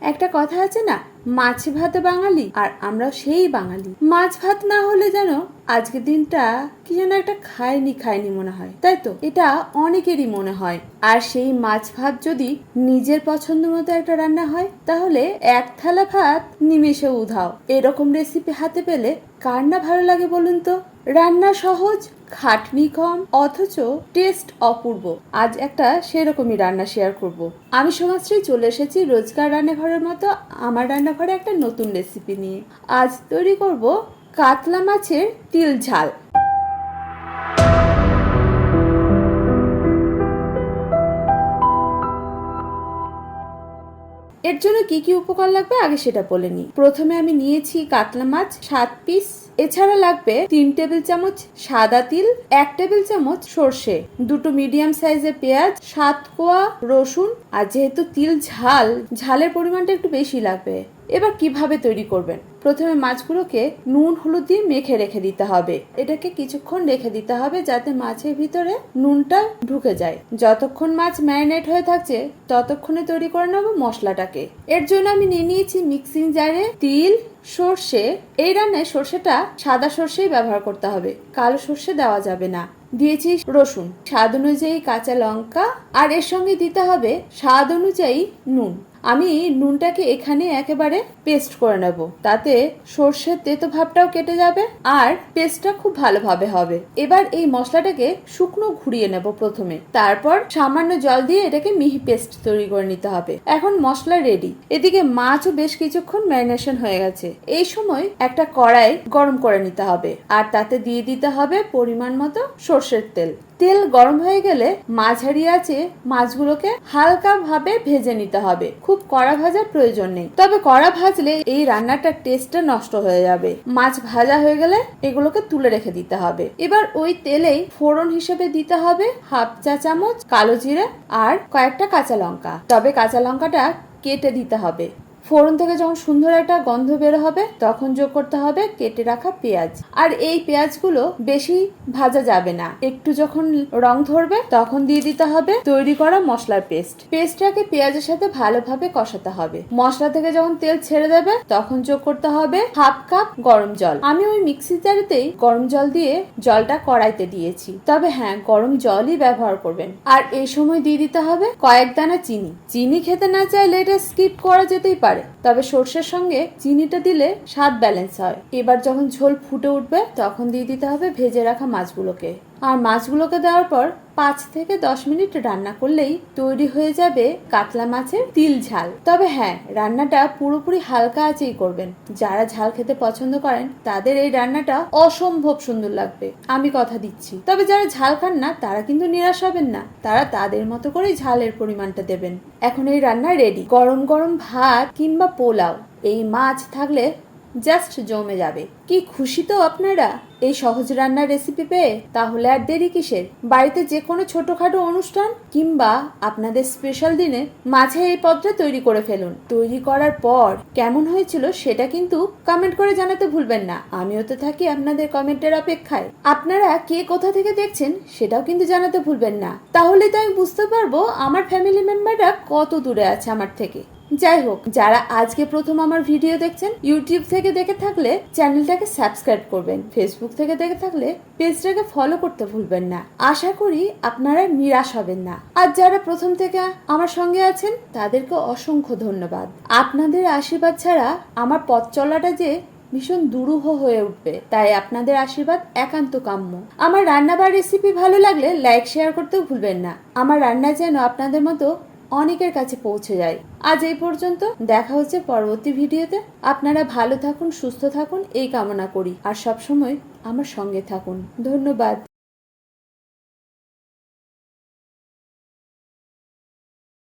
একটা কথা আছে না, মাছ ভাত বাঙালি আর আমরা সেই বাঙালি। মাছ ভাত না হলে যেন আজকের দিনটা কি যেন একটা খায়নি খায়নি মনে হয়। তাই তো, এটা অনেকেরই মনে হয়। আর সেই মাছ ভাত যদি নিজের পছন্দ মতো একটা রান্না হয়, তাহলে এক থালা ভাত নিমেষে উধাও। এরকম রেসিপি হাতে পেলে কার না ভালো লাগে বলুন তো? রান্না সহজ খাটনি কম অথচ টেস্ট অপূর্ব। আজ একটা সেরকমই রান্না শেয়ার করব। আমি সমাজশ্রী চলে এসেছি রোজকার রান্নাঘরের মতো আমার রান্নাঘরে একটা নতুন রেসিপি নিয়ে। আজ তৈরি করব কাতলা মাছের তিল ঝাল। এর জন্য কি কি উপকরণ লাগবে আগে সেটা বলে নিই। প্রথমে আমি নিয়েছি কাতলা মাছ, সাত পিস। এছাড়া লাগবে তিন টেবিল চামচ সাদা তিল, এক টেবিল চামচ সর্ষে, দুটো মিডিয়াম সাইজের পেঁয়াজ, সাত কোয়া রসুন। আর যেহেতু তিল ঝাল, ঝালের পরিমাণটা একটু বেশি লাগবে। এবার কীভাবে তৈরি করবেন? প্রথমে মাছগুলোকে নুন, হলুদ দিয়ে মেখে রেখে দিতে হবে। এটাকে কিছুক্ষণ রেখে দিতে হবে যাতে মাছের ভিতরে নুনটা ঢুকে যায়। যতক্ষণ মাছ ম্যারিনেট হয়ে থাকছে, ততক্ষণে তৈরি করে নেব মশলাটাকে। এর জন্য আমি নিয়ে নিয়েছি মিক্সিং জারে তিল, সর্ষে। এই রান্নায় সর্ষেটা সাদা সর্ষেই ব্যবহার করতে হবে। কালো সর্ষে দেওয়া যাবে না। দিয়েছি রসুন। স্বাদ অনুযায়ী কাঁচা লঙ্কা। আর এর সঙ্গে দিতে হবে স্বাদ অনুযায়ী নুন। আমি নুনটাকে এখানে একেবারে পেস্ট করে নেব। তাতে সর্ষের তেতো ভাবটাও কেটে যাবে আর পেস্টটা খুব ভালোভাবে হবে। এবার এই মশলাটাকে শুকনো ঘুরিয়ে নেব প্রথমে। তারপর সামান্য জল দিয়ে এটাকে মিহি পেস্ট তৈরি করে নিতে হবে। এখন মশলা রেডি এদিকে মাছও বেশ কিছুক্ষণ ম্যারিনেশন হয়ে গেছে। এই সময় একটা কড়াই গরম করে নিতে হবে। আর তাতে দিয়ে দিতে হবে পরিমাণ মতো সর্ষের তেল। তেল গরম হয়ে গেলে মাঝারি আছে মাছগুলোকে হালকা ভাবে ভেজে নিতে হবে। খুব কড়া ভাজার প্রয়োজন নেই। তবে কড়া ভাজলে এই রান্নাটার টেস্টটা নষ্ট হয়ে যাবে। মাছ ভাজা হয়ে গেলে এগুলোকে তুলে রেখে দিতে হবে। এবার ওই তেলেই ফোড়ন হিসেবে দিতে হবে হাফ চা চামচ, কালো জিরে আর কয়েকটা কাঁচা লঙ্কা। তবে কাঁচা লঙ্কাটা কেটে দিতে হবে। ফোড়ন থেকে যখন সুন্দর একটা গন্ধ বের হবে, তখন যোগ করতে হবে কেটে রাখা পেঁয়াজ। আর এই পেঁয়াজগুলো বেশি ভাজা যাবে না। একটু যখন রং ধরবে, তখন দিয়ে দিতে হবে তৈরি করা মশলার পেস্ট। পেস্টটাকে পেঁয়াজের সাথে ভালোভাবে কষাতে হবে। মশলা থেকে যখন তেল ছেড়ে দেবে, তখন যোগ করতে হবে হাফ কাপ গরম জল। আমি ওই মিক্সি গরম জল দিয়ে জলটা কড়াইতে দিয়েছি। তবে হ্যাঁ গরম জলই ব্যবহার করবেন। আর এই সময় দিয়ে দিতে হবে কয়েক দানা চিনি। চিনি খেতে না চাইলে এটা স্কিপ করা যেতেই পারে। তবে সর্ষের সঙ্গে চিনিটা দিলে স্বাদ ব্যালেন্স হয়। এবার যখন ঝোল ফুটে উঠবে, তখন দিয়ে দিতে হবে ভেজে রাখা মাছগুলোকে। আর মাছগুলোকে দেওয়ার পর পাঁচ থেকে দশ মিনিট রান্না করলেই তৈরি হয়ে যাবে কাতলা মাছের তিল ঝাল। তবে হ্যাঁ রান্নাটা পুরোপুরি হালকা আঁচেই করবেন। যারা ঝাল খেতে পছন্দ করেন, তাদের এই রান্নাটা অসম্ভব সুন্দর লাগবে। আমি কথা দিচ্ছি। তবে যারা ঝাল খান না, তারা কিন্তু নিরাশ হবেন না। তারা তাদের মতো করেই ঝালের পরিমাণটা দেবেন। এখন এই রান্না রেডি গরম গরম ভাত কিংবা পোলাও। এই মাছ থাকলে জাস্ট জমে যাবে। কি খুশি তো আপনারা? এই সহজ রান্নার রেসিপি পেয়ে তাহলে আর দেরি কিসের? বাড়িতে যে কোনো ছোটখাটো অনুষ্ঠান কিংবা আপনাদের স্পেশাল দিনে মাঝে এই পদটা তৈরি করে ফেলুন। তৈরি করার পর কেমন হয়েছিল সেটা কিন্তু কমেন্ট করে জানাতে ভুলবেন না। আমিও তো থাকি আপনাদের কমেন্টের অপেক্ষায়। আপনারা কে কোথা থেকে দেখছেন সেটাও কিন্তু জানাতে ভুলবেন না। তাহলে তো আমি বুঝতে পারব আমার ফ্যামিলি মেম্বাররা কত দূরে আছে আমার থেকে। যাই হোক, যারা আজকে প্রথম আমার ভিডিও দেখছেন ইউটিউব থেকে দেখে থাকলে চ্যানেলটাকে সাবস্ক্রাইব করবেন ফেসবুক থেকে দেখে থাকলে পেজটাকে ফলো করতে ভুলবেন না। আশা করি আপনারা নিরাশ হবেন না। আর যারা প্রথম থেকে আমার সঙ্গে আছেন, তাদেরকে অসংখ্য ধন্যবাদ। আপনাদের আশীর্বাদ ছাড়া আমার পথ চলাটা যে ভীষণ দুরূহ হয়ে উঠবে, তাই আপনাদের আশীর্বাদ একান্ত কাম্য। আমার রান্না বা রেসিপি ভালো লাগলে লাইক শেয়ার করতেও ভুলবেন না। আমার রান্না যেন আপনাদের মতো অনেকের কাছে পৌঁছে যায়। আজ এই পর্যন্ত দেখা হচ্ছে পরবর্তী ভিডিওতে। আপনারা ভালো থাকুন, সুস্থ থাকুন, এই কামনা করি। আর সবসময় আমার সঙ্গে থাকুন। ধন্যবাদ।